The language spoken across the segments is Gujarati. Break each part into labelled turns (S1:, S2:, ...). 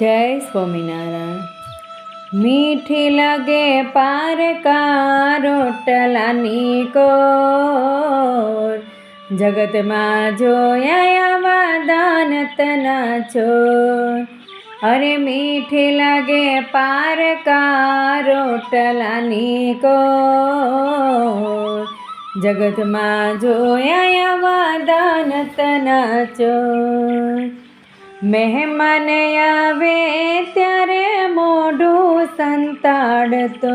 S1: જય સ્વામિનારાયણ. મીઠી લાગે પારકા રોટલાની કોર. જગતમાં જોયા આવા દાનતના ચોર. અરે મીઠી લાગે પારકા રોટલાની કોર. જગતમાં જોયા આવા દાનતના ચોર. મહેમાન આવે ત્યારે મોઢું સંતાડતો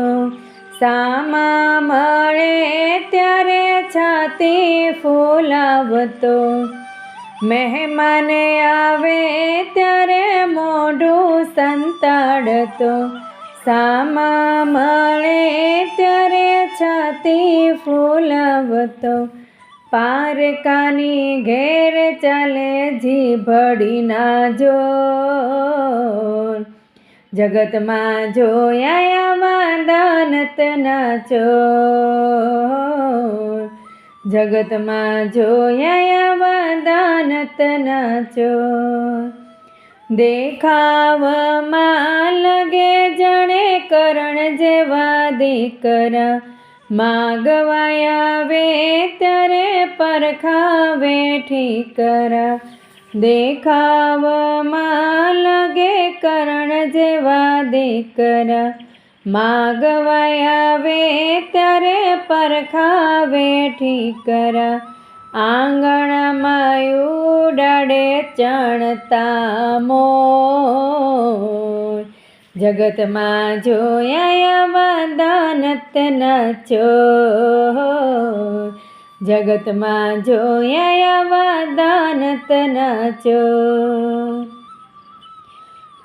S1: સામા મળે ત્યારે છાતી ફૂલાવતો. મહેમાન આવે ત્યારે મોઢું સંતાડતો સામા મળે ત્યારે છાતી ફૂલાવતો. પારકાની ઘેર ચાલે જીભડીના જો જગતમાં જોયા આવા દાનત નાચો જગતમાં જોયા આવા દાનત નાચો દેખાવમાં લગે જણે કરણ જેવા દીકરા માગવાયા વે ત્યારે પરખાવે કર દેખાવમાં લગે કરણ જેવા દીકરા માગવાયા વે ત્યારે પરખાવે કર આંગણમાં ઉડાડે ચણતા મોર. જગતમાં જોયા વાદાનત નાચો જગતમાં જોયા વાદાનત નાચો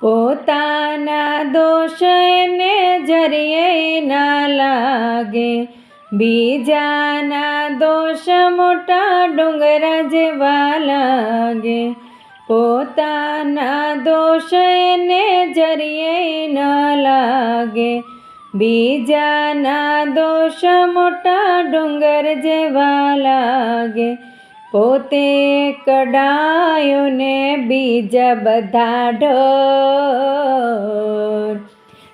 S1: પોતાના દોષ એને જરીએ ના લાગે. બીજાના દોષ મોટા ડુંગરા જેવા લાગે. પોતાના દોષ એને જરીએ ન લાગે. બીજાના દોષ મોટા ડુંગર જેવા લાગે. પોતે કડાયો બીજા બધા ઢોર.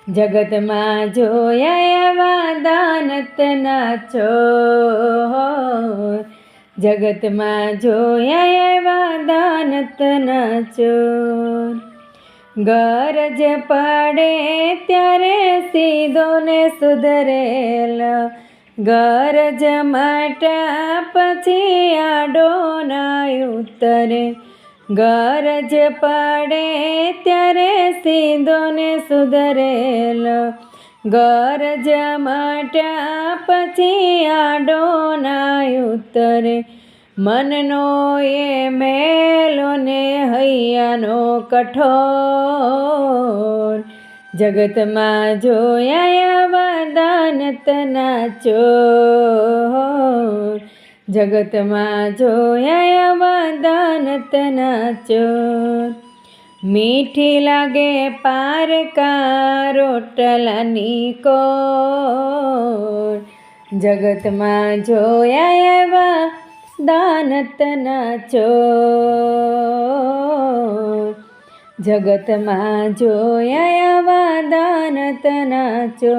S1: જગતમાં જોયા એવા દાનતના નાચો જગતમાં જોયા એવા દાનતના નાચો ગરજ પડે ત્યારે સીધો ને સુધરેલ. ગરજ માટા પછી આડો ના ઉતરે. ગરજ પડે ત્યારે સીધો ને સુધરેલ. ગરજ માટા પછી આડો ના ઉતરે. મનનો એ મેલો ને હૈયાનો કઠોર. જગતમાં જોયા વાદાનત નાચો જગતમાં જોયા વાદાનત નાચો મીઠી લાગે પારકા રોટલાની કોર. જગતમાં જોયા એવા દાનત નાચો જગતમાં જોયા દાનતના દાનત નાચો